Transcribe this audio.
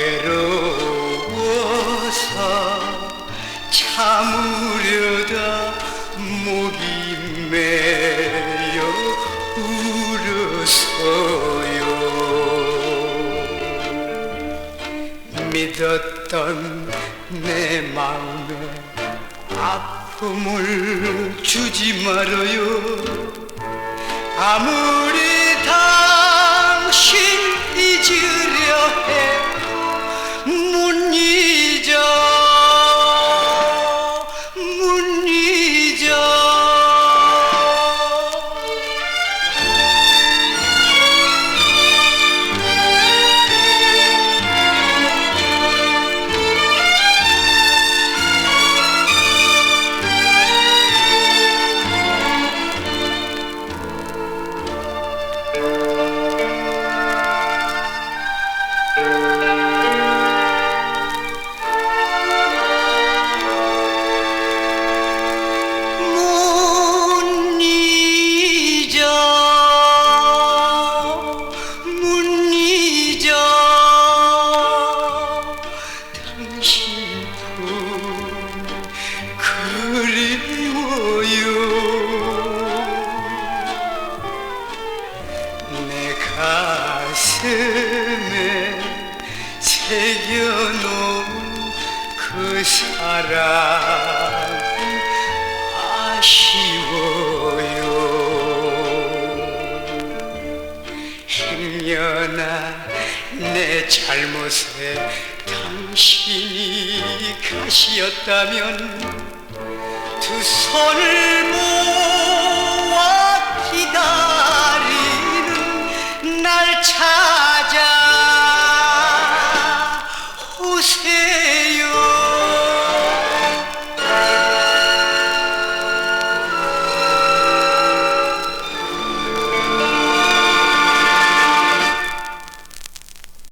괴로워서 참으려다 목이 메여 울었어요. 믿었던 내 마음에 아픔을 주지 말아요. 아무리 내 가슴에 새겨놓은 그 사랑 아쉬워요. 행여나 내 잘못에 당신이 가시었다면 두 손을 모아